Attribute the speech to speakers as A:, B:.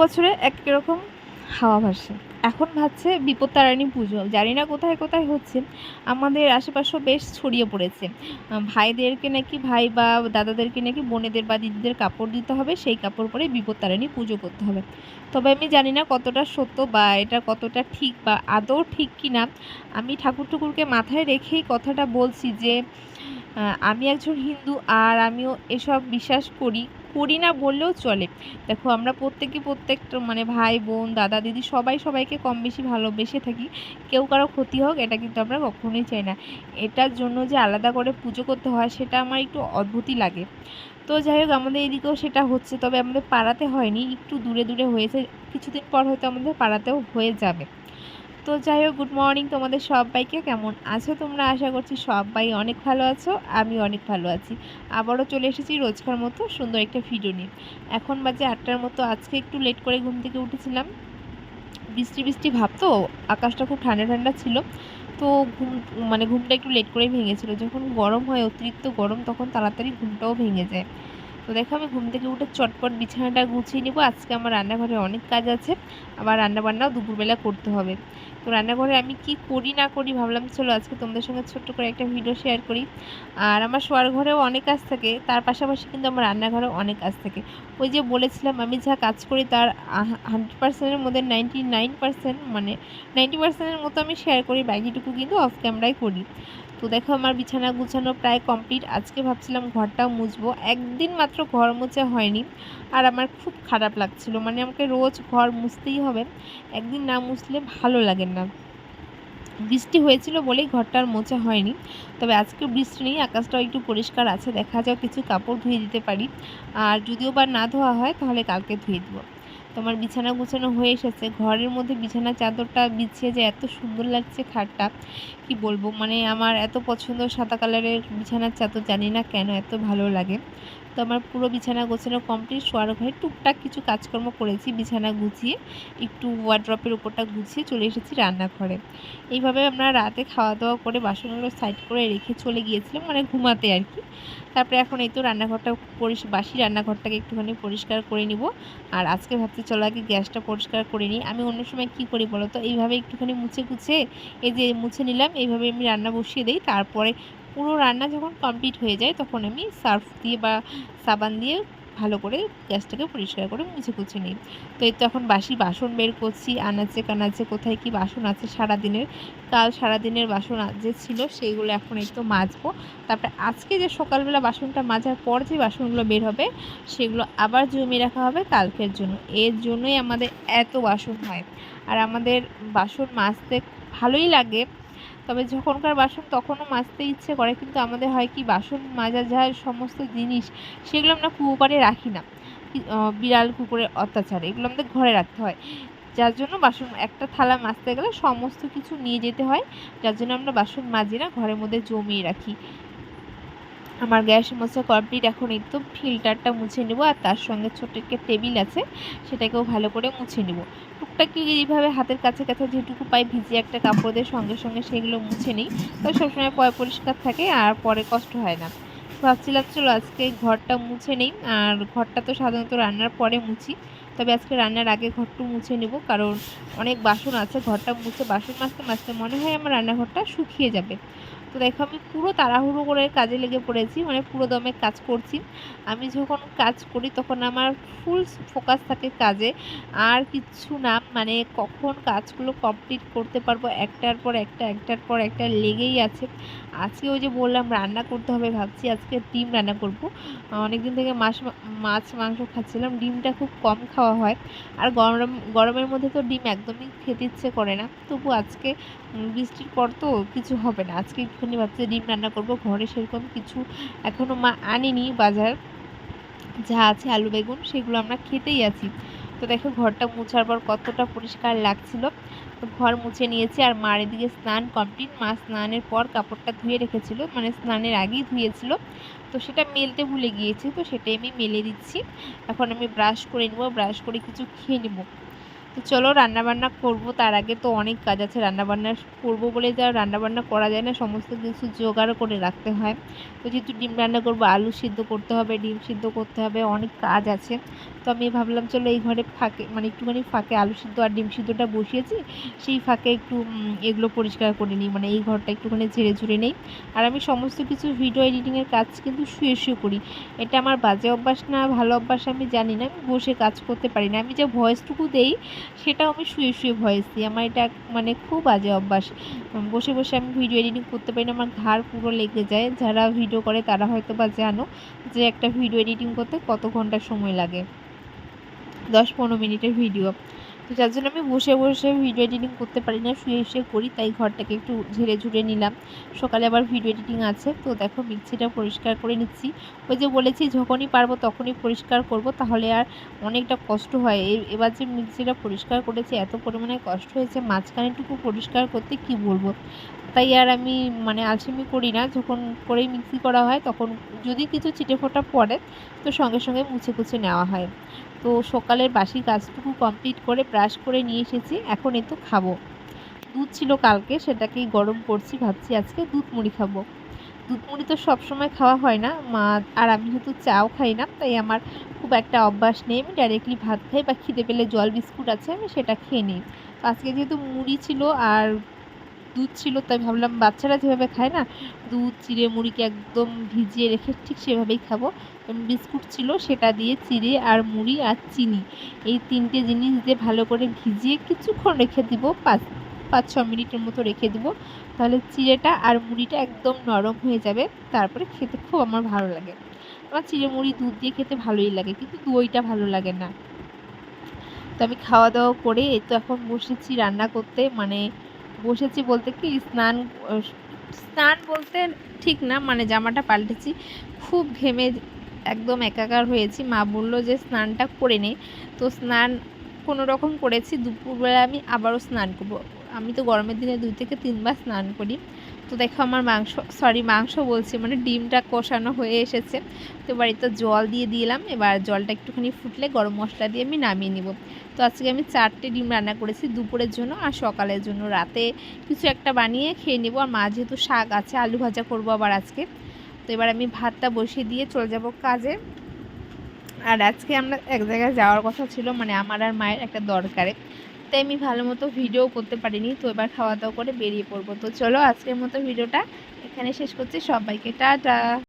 A: বছরে এক এক রকম হাওয়া ভাসে। এখন ভাবছে বিপত্তারিণী পুজো। জানি না কোথায় কোথায় হচ্ছে। আমাদের আশেপাশেও বেশ ছড়িয়ে পড়েছে। ভাইদেরকে নাকি ভাই বা দাদাদেরকে নাকি বোনেদের বা দিদিদের কাপড় দিতে হবে, সেই কাপড় পরে বিপত্তারিণী পুজো করতে হবে। তবে আমি জানি না কতটা সত্য বা এটা কতটা ঠিক বা আদৌ ঠিক কি না আমি ঠাকুর ঠাকুরকে মাথায় রেখেই কথাটা বলছি যে আমি একজন হিন্দু আর আমিও এসব বিশ্বাস করি। করি না বললেও চলে। দেখো, আমরা প্রত্যেকে প্রত্যেকটা মানে ভাই, বোন, দাদা, দিদি সবাই সবাইকে কম বেশি ভালোবেসে থাকি। কেউ কারও ক্ষতি হোক, এটা কিন্তু আমরা কখনোই চাই না। এটার জন্য যে আলাদা করে পুজো করতে হয়, সেটা আমার একটু অদ্ভুতই লাগে। তো যাই হোক, আমাদের এদিকেও সেটা হচ্ছে, তবে আমাদের পাড়াতে হয়নি, একটু দূরে দূরে হয়েছে। কিছুদিন পর হয়তো আমাদের পাড়াতেও হয়ে যাবে। তো যাই হোক গুড মর্নিং তোমাদের সবাইকে। কেমন আছো তোমরা? আশা করছি সবাই অনেক ভালো আছো আমি অনেক ভালো আছি। আবারও চলে এসেছি রোজকার মতো সুন্দর একটা ভিডিও নিয়ে। এখন বাজে আটটার মতো, আজকে একটু লেট করে ঘুম থেকে উঠেছিলাম। বৃষ্টি বৃষ্টি ভাব তো, আকাশটা খুব ঠান্ডা ঠান্ডা ছিল। তো ঘুম মানে ঘুমটা একটু লেট করেই ভেঙেছিল। যখন গরম হয়, অতিরিক্ত গরম, তখন তাড়াতাড়ি ঘুমটাও ভেঙে যায়। তো দেখো, আমি ঘুম থেকে উঠে চটপট বিছানাটা গুছিয়ে নিব। আজকে আমার রান্নাঘরে অনেক কাজ আছে। আবার রান্নাবান্নাও দুপুরবেলা করতে হবে। তো রান্নাঘরে আমি কি করি না করি ভাবলাম, চলো আজকে তোমাদের সঙ্গে ছোট্ট করে একটা ভিডিও শেয়ার করি। আর আমার শোয়ার ঘরেও অনেক কাজ থাকে, তার পাশাপাশি কিন্তু আমার রান্নাঘরেও অনেক কাজ থাকে। ওই যে বলেছিলাম, আমি যা কাজ করি তার হান্ড্রেড পার্সেন্টের মধ্যে নাইনটি নাইন পার্সেন্ট মানে নাইনটি পার্সেন্টের মতো আমি শেয়ার করি, বাকিটুকু কিন্তু অফ ক্যামেরায় করি। তো দেখো আমার বিছানা গুছানো প্রায় কমপ্লিট আজকে ভাবছিলাম ঘরটাও মুছবো। একদিন মাত্র ঘর মোছা হয়নি। আর আমার খুব খারাপ লাগছিল। মানে আমাকে রোজ ঘর মুছতেই হবে। একদিন না মুছলে ভালো লাগে না। বৃষ্টি হয়েছিল বলেই ঘরটা আর মোছা হয়নি। তবে আজকে বৃষ্টি নেই, আকাশটাও একটু পরিষ্কার আছে। দেখা যাও কিছু কাপড় ধুয়ে দিতে পারি। আর যদিও বা না ধোয়া হয়, তাহলে কালকে ধুয়ে দেবো। তোমার বিছানা গুছানো হয়ে এসেছে। ঘরের মধ্যে বিছানা চাদরটা বিছিয়ে যে এত সুন্দর লাগছে খাটটা, কি বলব? মানে আমার এত পছন্দ সাদা কালারের বিছানার চাদর, জানি না কেন এত ভালো লাগে। আমার পুরো বিছানা গোছানো কমপ্লিট শোয়ার ঘরে টুকটাক কিছু কাজকর্ম করেছি, বিছানা গুছিয়ে, একটু ওয়ার্ড্রপের উপরটা গুছিয়ে চলে এসেছি রান্নাঘরে। এইভাবে আমরা রাতে খাওয়া দাওয়া করে বাসনগুলো সাইড করে রেখে চলে গিয়েছিলাম মানে ঘুমাতে আর কি। তারপরে এখন এই তো রান্নাঘরটা পরিষ, বাসি রান্নাঘরটাকে একটুখানি পরিষ্কার করে নিব। আর আজকে ভাবছি চলো আগে গ্যাসটা পরিষ্কার করে নিই। আমি অন্য সময় কি করি বলো তো এইভাবে একটুখানি মুছে কুছে এই যে মুছে নিলাম, এইভাবে আমি রান্না বসিয়ে দিই। তারপরে পুরো রান্না যখন কমপ্লিট হয়ে যায়, তখন আমি সার্ফ দিয়ে বা সাবান দিয়ে ভালো করে গ্যাসটাকে পরিষ্কার করে মুছে কুছে নিই। তো এই তো এখন বাসি বাসন বের করছি, আনাচে কানাচে কোথায় কি বাসন আছে সারাদিনের, কাল সারাদিনের বাসন যে ছিল সেইগুলো এখন তো মাজবো। তারপরে আজকে যে সকালবেলা বাসনটা মাজার পর যে বাসনগুলো বের হবে, সেগুলো আবার জমিয়ে রাখা হবে কালকের জন্য। এর জন্যই আমাদের এত বাসন হয়। আর আমাদের বাসন মাজতে ভালোই লাগে। তবে যখনকার বাসন তখনও মাজতে ইচ্ছে করে, কিন্তু আমাদের হয় কি, বাসন মাজা যা সমস্ত জিনিস, সেগুলো আমরা কুয়োপারে রাখি না। বিড়াল কুকুরের অত্যাচার, এগুলো আমাদের ঘরে রাখতে হয়। যার জন্য বাসন, একটা থালা মাজতে গেলে সমস্ত কিছু নিয়ে যেতে হয়, যার জন্য আমরা বাসন মাজি না, ঘরের মধ্যে জমিয়ে রাখি। আমার গ্যাস মোছা কমপ্লিট, এখন তো ফিল্টারটা মুছে নেব আর তার সঙ্গে ছোট একটা টেবিল আছে, সেটাকেও ভালো করে মুছে নেব। টুকটাক এইভাবে হাতের কাছে কাছে যেটুকু পাই ভিজে একটা কাপড় দিয়ে সঙ্গে সঙ্গে সেগুলো মুছে নিই। তো সবসময় পয় পরিষ্কার থাকে আর পরে কষ্ট হয় না। ভাবছিলাম চলো আজকে ঘরটা মুছে নেই, আর ঘরটা তো সাধারণত রান্নার পরে মুছি। তবে আজকে রান্নার আগে ঘরটু মুছে নেব, কারণ অনেক বাসন আছে, ঘরটা মুছে বাসন মাজতে মাজতে মনে হয় আমার রান্নাঘরটা শুকিয়ে যাবে। তো দেখো, আমি পুরো তাড়াহুড়ো করে কাজে লেগে পড়েছি মানে পুরো দমে কাজ করছি। আমি যখন কাজ করি তখন আমার ফুল ফোকাস থাকে কাজে, আর কিচ্ছু না মানে কখন কাজগুলো কমপ্লিট করতে পারব, একটার পর একটা, একটার পর একটা লেগেই আছে। আজকে ওই যে বললাম, রান্না করতে হবে ভাবছি, আজকে ডিম রান্না করব। অনেক দিন থেকে মাছ মাছ, মাংস খাচ্ছিলাম, ডিমটা খুব কম খাওয়া হয়। আর গরম, গরমের মধ্যে তো ডিম একদমই খেতে ইচ্ছে করে না। তবু আজকে বৃষ্টির পর তো কিছু হবে না। আজকে একটুখানি ভাবছি ডিম রান্না করব। ঘরে সেরকম কিছু এখনও মা আনেনি বাজার। যা আছে আলু, বেগুন, সেগুলো আমরা খেতেই আছি। তো দেখো ঘরটা মুছার পর কতটা পরিষ্কার লাগছিল। তো ঘর মুছে নিয়েছি আর মার এদিকে স্নান কমপ্লিট। মা স্নানের পর কাপড়টা ধুয়ে রেখেছিল। মানে স্নানের আগেই ধুয়েছিল। তো সেটা মেলতে ভুলে গিয়েছি, তো সেটাই আমি মেলে দিচ্ছি। এখন আমি ব্রাশ করে নেব ব্রাশ করে কিছু খেয়ে নেব। তো চলো রান্নাবান্না করব। তার আগে তো অনেক কাজ আছে, রান্নাবান্না করব বলে যা রান্নাবান্না করা যায় না, সমস্ত কিছু জোগাড় করে রাখতে হয়। তো যেহেতু ডিম রান্না করব, আলু সিদ্ধ করতে হবে, ডিম সিদ্ধ করতে হবে, অনেক কাজ আছে। তো আমি ভাবলাম চলো এই ঘরে ফাঁকে মানে একটুখানি ফাঁকে আলু সিদ্ধ আর ডিম সিদ্ধটা বসিয়েছি, সেই ফাঁকে একটু এগুলো পরিষ্কার করে নিই। মানে এই ঘরটা একটুখানি ঝেড়ে ঝুড়ে নেই। আর আমি সমস্ত কিছু ভিডিও এডিটিংয়ের কাজ কিন্তু শুয়ে শুয়ে করি। এটা আমার বাজে অভ্যাস না, ভালো অভ্যাস আমি জানি না, আমি বসে কাজ করতে পারি না। আমি যে ভয়েসটুকু দেই সেটাও আমি শুয়ে শুয়ে ভয়েস। দিই আমার এটা মানে খুব বাজে অভ্যাস। বসে বসে আমি ভিডিও এডিটিং করতে পারি না, আমার ঘাড় পুরো লেগে যায়। যারা ভিডিও করে তারা হয়তো বা জানো যে একটা ভিডিও এডিটিং করতে কত ঘণ্টা সময় লাগে? দশ পনেরো মিনিটের ভিডিও। যার জন্য আমি বসে বসে ভিডিও এডিটিং করতে পারি না, শুয়ে শুয়ে করি, তাই ঘরটাকে একটু ঝেড়ে ঝুড়ে নিলাম। সকালে আবার ভিডিও এডিটিং আছে, তো দেখো মিক্সিটা পরিষ্কার করে নিচ্ছি। ওই যে বলেছি, যখনই পারব তখনই পরিষ্কার করব, তাহলে আর অনেকটা কষ্ট হয়। এবার যে মিক্সিটা পরিষ্কার করেছে, এত পরিমাণে কষ্ট হয়েছে, মাঝখানেটুকু পরিষ্কার করতে কি বলব? তাই আর আমি মানে আলসেমি করি না, যখন করেই মিক্সি করা হয়, তখন যদি কিছু চিটে ফোটা পড়ে, তো সঙ্গে সঙ্গে মুছে কুছে নেওয়া হয়। তো সকালের বাসি কাজটুকু কমপ্লিট করে ব্রাশ করে নিয়ে এসেছি, এখন এ তো খাব। দুধ ছিল কালকে, সেটাকেই গরম করছি, ভাবছি আজকে দুধ মুড়ি খাব। দুধ মুড়ি তো সবসময় খাওয়া হয় না, মা আর আমি যেহেতু চাও খাই না, তাই আমার খুব একটা অভ্যাস নেই, আমি ডাইরেক্টলি ভাত খাই বা খিদে পেলে জল, বিস্কুট আছে, আমি সেটা খেয়ে নিই। আজকে যেহেতু মুড়ি ছিল আর দুধ ছিল, তাই ভাবলাম বাচ্চারা যেভাবে খায় না, দুধ, চিড়ে, মুড়িকে একদম ভিজিয়ে রেখে ঠিক সেভাবেই খাব। বিস্কুট ছিল, সেটা দিয়ে চিড়ে আর মুড়ি আর চিনি। এই তিনটে জিনিস দিয়ে ভালো করে ভিজিয়ে কিছুক্ষণ রেখে দিব, পাঁচ পাঁচ, ছ মিনিটের মতো রেখে দিব। তাহলে চিড়েটা আর মুড়িটা একদম নরম হয়ে যাবে, তারপরে খেতে খুব আমার ভালো লাগে। আমার চিড়ে, মুড়ি, দুধ দিয়ে খেতে ভালোই লাগে, কিন্তু দইটা ভালো লাগে না। তো আমি খাওয়া দাওয়া করে এই তো এখন বসেছি রান্না করতে মানে বসেছি বলতে কি, স্নান স্নান বলতে ঠিক না মানে জামাটা পাল্টেছি। খুব ঘেমে একদম একাকার হয়েছি। মা বলল যে স্নানটা করে নে। তো স্নান কোনো রকম করেছি, দুপুরবেলা আমি আবারও স্নান করব। আমি তো গরমের দিনে দুই থেকে তিনবার স্নান করি। তো দেখো আমার মাংস সরি মাংস বলছি মানে ডিমটা কষানো হয়ে এসেছে। তো এবার তো জল দিয়ে দিলাম। এবার জলটা একটুখানি ফুটলে গরম মশলা দিয়ে আমি নামিয়ে নিব। তো আজকে আমি চারটে ডিম রান্না করেছি দুপুরের জন্য আর সকালের জন্য। রাতে কিছু একটা বানিয়ে খেয়ে নেব। আর মা যেহেতু শাক আছে, আলু ভাজা করব আবার আজকে। তো এবার আমি ভাতটা বসিয়ে দিয়ে চলে যাব কাজে। আর আজকে আমরা এক জায়গায় যাওয়ার কথা ছিল মানে আমার আর মায়ের একটা দরকারে। তাই আমি ভালো মতো ভিডিও করতে পারিনি, তো এবার খাওয়া দাওয়া করে বেরিয়ে পড়ব। তো চলো আজকের মতো ভিডিওটা এখানে শেষ করছি। সবাইকে টাটা।